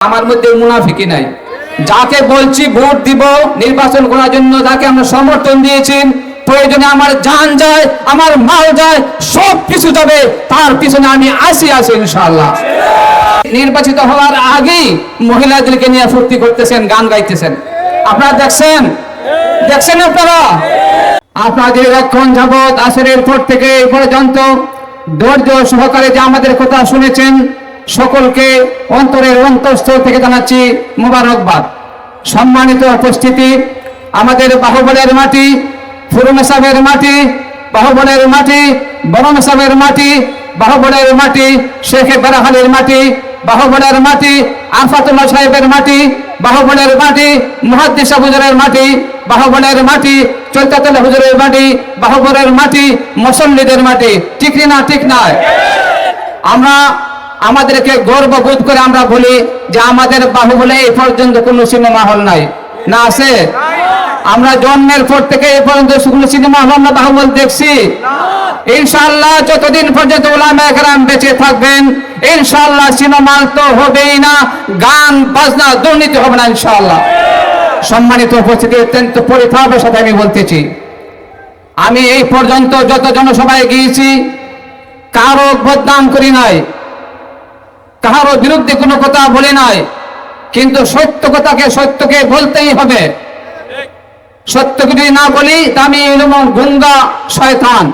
আমার মধ্যে মুনাফিকি নাই। যাকে বলছি ভোট দিব, নির্বাচন করার জন্য যাকে আমরা সমর্থন দিয়েছেন প্রয়োজনে আমার জান যায়, আমার মাল যায়, সব কিছু যাবে, তার পিছনে আমি আসি আসি ইনশাআল্লাহ। নির্বাচিত হওয়ার আগেই মহিলাদেরকে নিয়ে ফুর্তি করতেছেন, গান গাইতেছেন। আপনারা দেখছেন? দেখছেন আপনারা? আপনাদের দীর্ঘক্ষণ যাবৎ আসরের পর থেকে পর্যন্ত ধৈর্য সহকারে যে আমাদের কথা শুনেছেন সকলকে অন্তরের অন্তঃস্থল থেকে জানাচ্ছি মুবারকবাদ। সম্মানিত উপস্থিতি, আমাদের বাহুবলের মাটি, ফুরুন সাহেবের মাটি, বাহুবলের মাটি বরম সাহেবের মাটি, বাহুবলের মাটি, শেখে বেড়াহালের মাটি, বাহুবলের মাটি আরফাতুল্লাহ সাহেবের মাটি, বাহুবলের মাটি, মুহাদ্দিস হুজুরের মাটি, বাহুবলের মাটি, চৈতাতুল হুজুরের মাটি, বাহুবলের মাটি, মুসল্লিদের মাটি। ঠিক না, ঠিক নয় আমরা আমাদেরকে গর্ব বোধ করে আমরা বলি যে আমাদের বাহুবলে এই পর্যন্ত কোনো সিনেমা হল নাই। না আছে? আমরা জন্মের পর থেকে এই পর্যন্ত কোনো সিনেমা হল না, বাহুবল দেখছি। ইনশাআল্লাহ যতদিন পর্যন্ত ওলামা একরাম বেঁচে থাকবেন, ইনশাআল্লাহ সিনেমা তো হবেই না, গান, বাজনা, দুর্নীতি হবে না ইনশাআল্লাহ। সম্মানিত উপস্থিতি অত্যন্ত পরিতাপের সাথে আমি বলতেছি। আমি এই পর্যন্ত যত জনসভায় গিয়েছি, কারও বদনাম করি নাই। কারও বিরুদ্ধে কোনো কথা বলি নাই। কিন্তু সত্য কথাকে সত্যকে বলতেই হবে। সত্যকে যদি না বলি আমি এরকম গুঙ্গা শয়তান।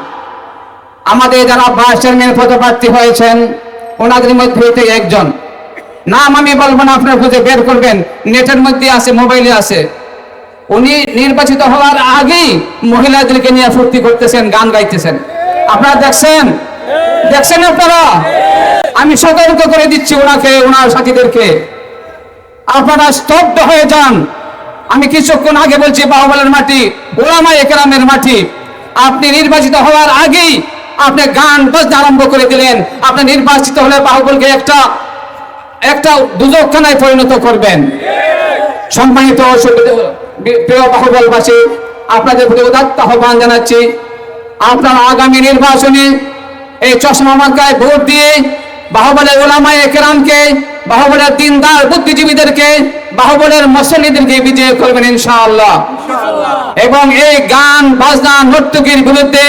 আমাদের যারা ভাইস চেয়ারম্যান পদপ্রার্থী হয়েছেন, ওনাদের মধ্যে হইতে একজন। নাম আমি বলব না, আপনার খুঁজে বের করবেন। নেটের মধ্যে আছে, মোবাইলে আছে। উনি নির্বাচিত হওয়ার আগেই মহিলাদেরকে নিয়ে ফুর্তি করতেছেন, গান গাইতেছেন। আপনারা দেখছেন? দেখছেন আপনারা? আমি সতর্ক করে দিচ্ছি ওনাকে, ওনার সাথীদেরকে। আপনারা স্তব্ধ হয়ে যান। আমি কিছুক্ষণ আগে বলছি, বাহুবলের মাটি, ওলামা একরামের মাটি। আপনি নির্বাচিত হওয়ার আগেই আপনি গান বাজনা আরম্ভ করে দিলেন। আপনি নির্বাচিত হলে বাহুবলকে একটা একটা দুজকখানায় পরিণত করবেন। সম্মানিত প্রিয় বাহুবলবাসী, আপনাদের প্রতি উদাত্ত আহ্বান জানাচ্ছি। আপনারা আগামী নির্বাচনে এই চশমা মার্কায় ভোট দিয়ে বাহুবলের ওলামায় একরামকে বাহুবলের দিনদার বুদ্ধিজীবীদেরকে বাহুবলের মসল্লিদেরকে বিজয় করবেন ইনশাআল্লাহ। এবং এই গান বাজনা নর্তকীর বিরুদ্ধে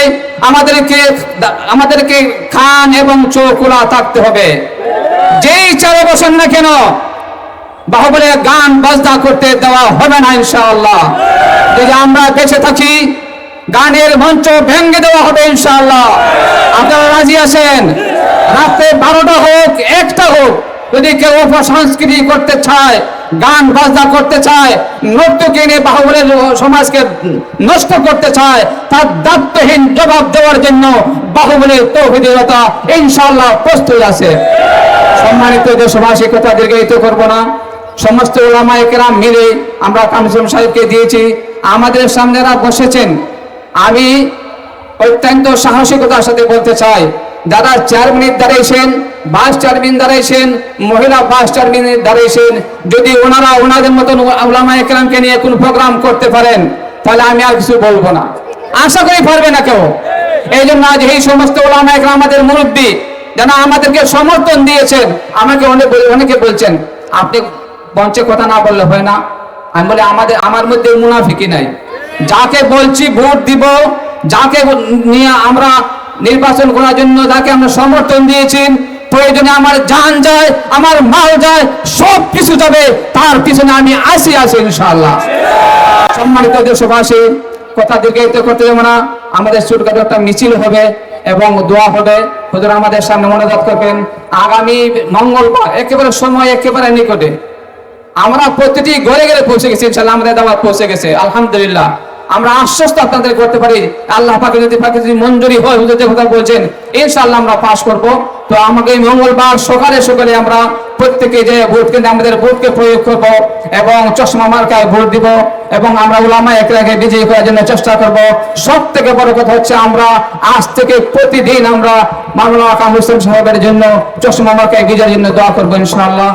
আমাদেরকে আমাদেরকে খান এবং চোখ খোলা থাকতে হবে। যেই চারে বসেন না কেন বাহুবলের গান বাজনা করতে দেওয়া হবে না ইনশাআল্লাহ। যদি আমরা বেঁচে থাকি গানের মঞ্চ ভেঙে দেওয়া হবে ইনশাআল্লাহ। আপনারা রাজি আছেন? রাত্রে বারোটা হোক, একটা হোক, যদি কেউ সংস্কৃতি করতে চায়, গান বাজনা করতে চায়, নর্তকী নিয়ে বাহুবলের সমাজকে নষ্ট করতে চায়, তার দায়িত্বহীন জবাব দেওয়ার জন্য বাহুবলের তৌহিদতা ইনশাল্লাহ প্রস্তুত আছে। সম্মানিত দেশবাসী, কথা দীর্ঘায়িত করব না। সমস্ত ওলামা একরাম মিলে আমরা কামিসুল সাহেবকে দিয়েছি। আমাদের সামনেরা বসেছেন, আমি অত্যন্ত সাহসিকতার সাথে বলতে চাই যারা চার মিনিট দাঁড়িয়েছেন বাস চেয়ারম্যান দাঁড়িয়েছেন মহিলা বাস চেয়ারম্যান দাঁড়িয়েছেন যদি ওনারা ওনাদের মতন ওলামা একরামকে নিয়ে কোন প্রোগ্রাম করতে পারেন, তাহলে আমি আর কিছু বলব না। আশা করি পারবে না কেউ। এই জন্য আজ এই সমস্ত ওলামা একরাম আমাদের মুরব্বী যারা আমাদেরকে সমর্থন দিয়েছেন, আমাকে অনেক অনেকে বলছেন, আপনি মঞ্চে কথা না বললে হয় না? আমি বলি, আমাদের আমার মধ্যে মুনাফিকি নাই। যাকে বলছি ভোট দিব, যাকে নিয়ে আমরা নির্বাচন করার জন্য যাকে আমরা সমর্থন দিয়েছেন প্রয়োজনে আমার জান যায়, আমার মাল যায় সব কিছু যাবে, তার পিছনে আমি আসি আসি ইনশাআল্লাহ। সম্মানিত দেশবাসী, কথা দীর্ঘায়িত করতে যাব না, আমাদের ছোটখাটো একটা মিছিল হবে এবং দোয়া হবে। হুজুর আমাদের সামনে মনোজাত করবেন। আগামী মঙ্গলবার, একেবারে সময় একেবারে নিকটে। আমরা প্রতিটি ঘরে ঘরে পৌঁছে গেছি ইনশাল্লাহ আমাদের দাওয়াত পৌঁছে গেছে, আলহামদুলিল্লাহ। আমরা আশ্বস্ত আপনাদের করতে পারি। আল্লাহ পাকে যদি পাকে যদি মঞ্জুরি হয়, হুজুর যে কথা বলছেন, ইনশাআল্লাহ আমরা পাশ করব। তো আমাকে মঙ্গলবার সকালে সকালে আমরা প্রত্যেকে যে ভোট কেন্দ্রে আমাদের ভোটকে প্রয়োগ করব এবং চশমা মার্কায় ভোট দিব এবং আমরা উলামা একরাকে বিজয়ী করার জন্য চেষ্টা করব। সব থেকে বড় কথা হচ্ছে আমরা আজ থেকে প্রতিদিন আমরা মামলা হোসেন সাহেবের জন্য চশমা মার্কায় বিজয়ের জন্য দোয়া করব ইনশাআল্লাহ।